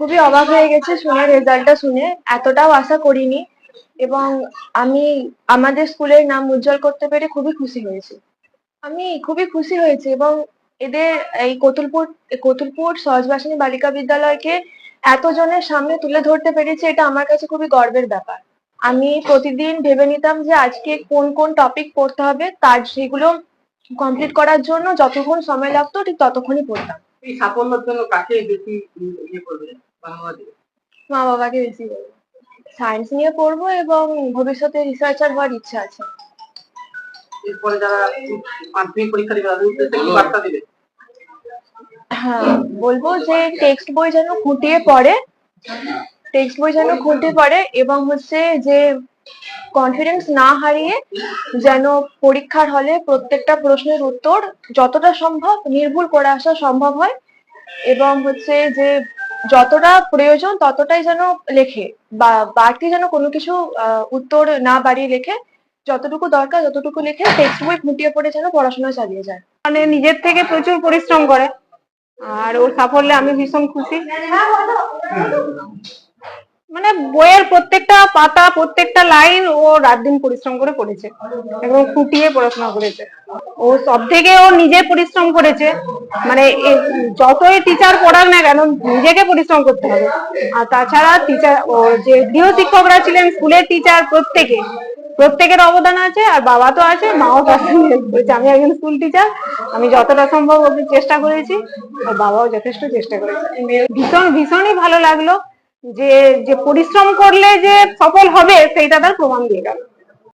খুবই অবাক হয়ে গেছে শুনে, রেজাল্টটা শুনে। এতটাও আশা করিনি এবং আমি, আমাদের স্কুলের নাম উজ্জ্বল করতে পেরে খুবই খুশি হয়েছি। আমি খুবই খুশি হয়েছি এবং এদের এই কতুলপুর কতুলপুর সহজবাসিনী বালিকা বিদ্যালয়কে এতজনের সামনে তুলে ধরতে পেরেছি, এটা আমার কাছে খুবই গর্বের ব্যাপার। আমি প্রতিদিন ভেবে নিতাম যে আজকে কোন কোন টপিক পড়তে হবে, তার সেগুলো কমপ্লিট করার জন্য যতক্ষণ সময় লাগতো ঠিক ততক্ষণই পড়তাম। এই সাফল্যের জন্য কাকে বেশি ইয়ে করবে মা বাবাকে বেশি বলব সায়েন্স নিয়ে পড়ব এবং ভবিষ্যতে রিসার্চার হওয়ার ইচ্ছা আছে। এরপরে যারা মাধ্যমিক পরীক্ষা দিবে তাদের উদ্দেশ্যে কি বার্তা দিবে? হ্যাঁ বলব যে টেক্সট বই যেন খুঁটিয়ে পড়ে টেক্সট বই যেন খুঁটিয়ে পড়ে এবং হচ্ছে যে কনফিডেন্স না হারিয়ে যেন পরীক্ষার হলে প্রত্যেকটা প্রশ্নের উত্তর যতটা সম্ভব নির্ভুল করে আসা সম্ভব হয় এবং হচ্ছে যে যতটা প্রয়োজন ততটাই যেন লেখে বা বাড়তি যেন কোনো কিছু আহ, উত্তর না বাড়িয়ে লেখে যতটুকু দরকার যতটুকু লেখে টেক্সট বই ফুটিয়ে পড়ে যেন পড়াশোনা চালিয়ে যায়। মানে নিজের থেকে প্রচুর পরিশ্রম করে। আর ওর সাফল্যে আমি ভীষণ খুশি। মানে বইয়ের প্রত্যেকটা পাতা, প্রত্যেকটা লাইন ও রাত দিন পরিশ্রম করে পড়েছে। এবং ফুটিয়ে পড়াশোনা করেছে। ও সব থেকে ও নিজে পরিশ্রম করেছে। মানে যতই টিচার পড়াক না কেন, নিজেকে পরিশ্রম করতে হবে। আর তাছাড়া টিচার ও যে গৃহ শিক্ষকরা ছিলেন, স্কুলের টিচার প্রত্যেকে, প্রত্যেকের অবদান আছে আর বাবা তো আছে, মাও তার আমি একজন স্কুল টিচার আমি যতটা সম্ভব ওকে চেষ্টা করেছি। আর বাবাও যথেষ্ট চেষ্টা করেছে। ভীষণ, ভীষণই ভালো লাগল। যে যে পরিশ্রম করলে যে সফল হবে সেইটা তার প্রমাণ দিয়ে গেল।